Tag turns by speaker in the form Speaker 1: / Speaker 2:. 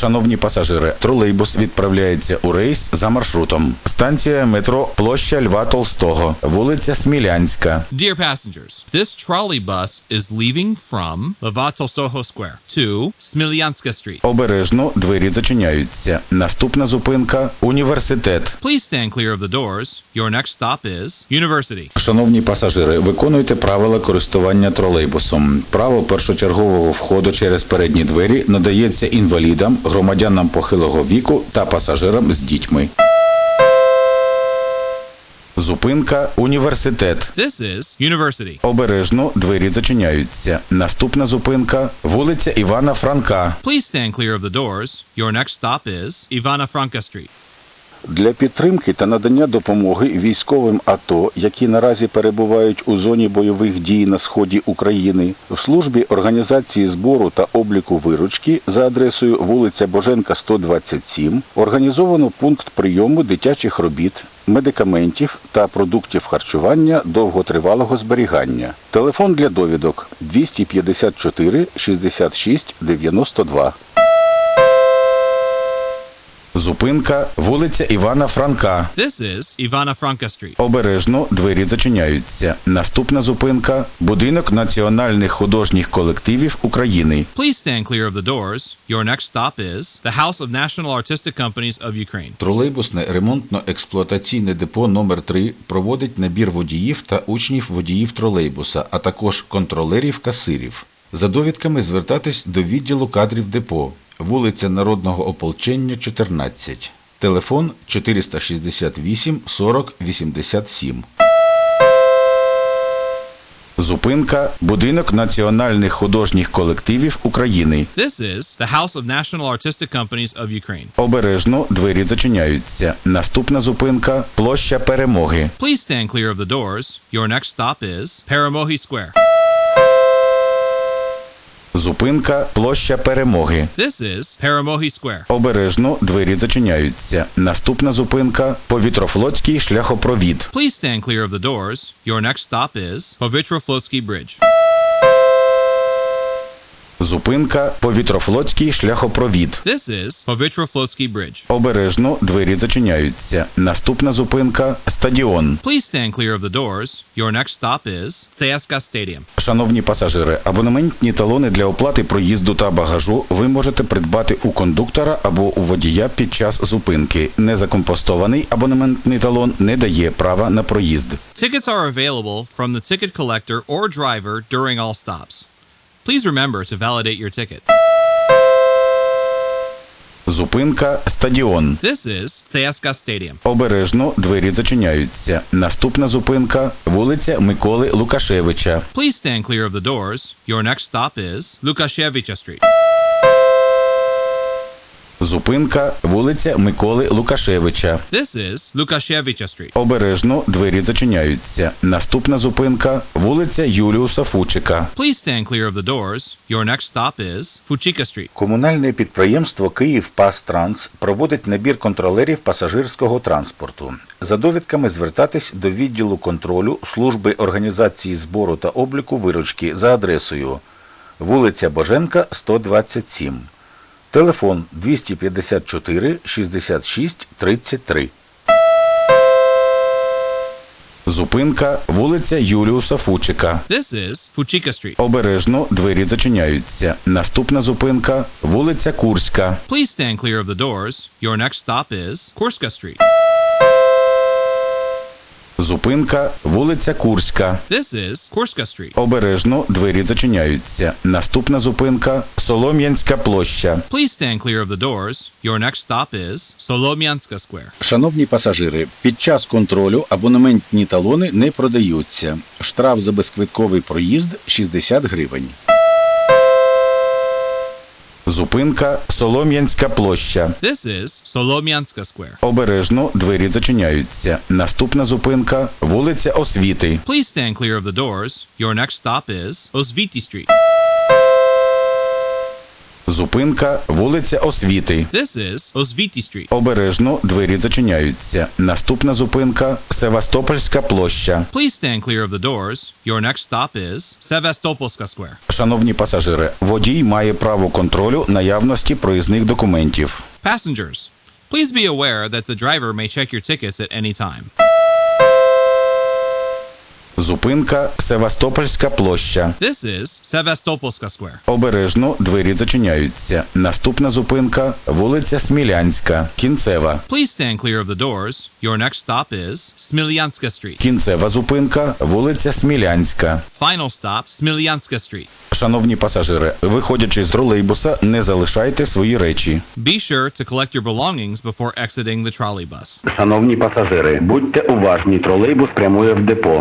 Speaker 1: Шановні пасажири, тролейбус відправляється у рейс за маршрутом. Станція метро Площа Льва Толстого, вулиця Смілянська.
Speaker 2: Dear passengers, this trolley bus is leaving from Lava Tolstoho Square to Smilyanska Street.
Speaker 1: Обережно двері зачиняються. Наступна зупинка університет.
Speaker 2: Please stand clear of the doors. Your next stop is University.
Speaker 1: Шановні пасажири, виконуйте правила користування тролейбусом. Право першочергового входу через передні двері надається інвалідам, громадянам похилого віку та пасажирам з дітьми. Зупинка університет.
Speaker 2: This is University.
Speaker 1: Обережно двері зачиняються. Наступна зупинка вулиця Івана Франка.
Speaker 2: Please stand clear of the doors. Your next stop is Ivana Franka Street.
Speaker 1: Для підтримки та надання допомоги військовим АТО, які наразі перебувають у зоні бойових дій на сході України, в службі організації збору та обліку виручки за адресою вулиця Боженка, 127, організовано пункт прийому дитячих робіт, медикаментів та продуктів харчування довготривалого зберігання. Телефон для довідок 254 66 92. Зупинка вулиця Івана Франка.
Speaker 2: This is Ivana Franka Street.
Speaker 1: Обережно двері зачиняються. Наступна зупинка будинок національних художніх колективів України.
Speaker 2: Please stand clear of the doors. Your next stop is the House of National Artistic Companies of Ukraine.
Speaker 1: Тролейбусне ремонтно-експлуатаційне депо номер 3 проводить набір водіїв та учнів водіїв тролейбуса, а також контролерів касирів. За довідками звертатись до відділу кадрів депо, вулиця Народного ополчення, 14. Телефон 468 40 87. Зупинка будинок національних художніх колективів України.
Speaker 2: This is the House of National Artistic Companies of Ukraine.
Speaker 1: Обережно двері зачиняються. Наступна зупинка площа Перемоги.
Speaker 2: Please stand clear of the doors. Your next stop is Paramohi Square.
Speaker 1: Зупинка площа Перемоги.
Speaker 2: This is Перемоги Square.
Speaker 1: Обережно двері зачиняються. Наступна зупинка повітрофлотський шляхопровід.
Speaker 2: Please stand clear of the doors. Your next stop is Povitroflotsky Bridge.
Speaker 1: Зупинка повітрофлотський шляхопровід.
Speaker 2: This is Povitroflotsky Bridge.
Speaker 1: Обережно двері зачиняються. Наступна зупинка стадіон.
Speaker 2: Please stand clear of the doors. Your next stop is CSKA Stadium.
Speaker 1: Шановні пасажири, абонементні талони для оплати проїзду та багажу ви можете придбати у кондуктора або у водія під час зупинки. Незакомпостований абонементний талон не дає права на проїзд.
Speaker 2: Tickets are available from the ticket collector or driver during all stops. Please remember to validate your ticket.
Speaker 1: Зупинка стадіон.
Speaker 2: This is CSKA Stadium.
Speaker 1: Обережно двері зачиняються. Наступна зупинка вулиця Миколи Лукашевича.
Speaker 2: Please stand clear of the doors. Your next stop is Lukashevich Street.
Speaker 1: Зупинка вулиця Миколи Лукашевича.
Speaker 2: This is Lukashevich Street.
Speaker 1: Обережно двері зачиняються. Наступна зупинка вулиця Юліуса Фучика.
Speaker 2: Please stand clear of the doors. Your next stop is Fuchika Street.
Speaker 1: Комунальне підприємство Київ Пастранс проводить набір контролерів пасажирського транспорту. За довідками звертатись до відділу контролю служби організації збору та обліку виручки за адресою вулиця Боженка, 127. Телефон 254 66 33. Зупинка вулиця Юліуса Фучика.
Speaker 2: This is Fuchika Street.
Speaker 1: Обережно двері зачиняються. Наступна зупинка вулиця Курська.
Speaker 2: Please stand clear of the doors. Your next stop is Kurska Street.
Speaker 1: Зупинка вулиця Курська.
Speaker 2: This is Kurska Street.
Speaker 1: Обережно двері зачиняються. Наступна зупинка Солом'янська площа.
Speaker 2: Please stand clear of the doors. Your next stop is Solomyanska Square.
Speaker 1: Шановні пасажири, під час контролю абонементні талони не продаються. Штраф за безквитковий проїзд 60 гривень. Зупинка Солом'янська площа.
Speaker 2: This is Solomyanska Square.
Speaker 1: Обережно двері зачиняються. Наступна зупинка вулиця Освіти.
Speaker 2: Please stand clear of the doors. Your next stop is Osviti Street.
Speaker 1: Зупинка вулиця Освіти.
Speaker 2: This is Osviti Street.
Speaker 1: Обережно двері зачиняються. Наступна зупинка Севастопольська площа.
Speaker 2: Please stand clear of the doors. Your next stop is Sevastopolska Square.
Speaker 1: Шановні пасажири, водій має право контролю наявності проїзних документів.
Speaker 2: Passengers, please be aware that the driver may check your tickets at any time.
Speaker 1: Зупинка Севастопольська площа.
Speaker 2: This is Sevastopolska Square.
Speaker 1: Обережно двері зачиняються. Наступна зупинка вулиця Смілянська. Кінцева.
Speaker 2: Please stand clear of the doors. Your next stop is Smilyanska Street.
Speaker 1: Кінцева зупинка вулиця Смілянська.
Speaker 2: Final stop, Smilyanska Street.
Speaker 1: Шановні пасажири, виходячи з тролейбуса, не залишайте свої речі.
Speaker 2: Be sure to collect your belongings before exiting the trolley bus.
Speaker 3: Шановні пасажири, будьте уважні, тролейбус прямує в депо.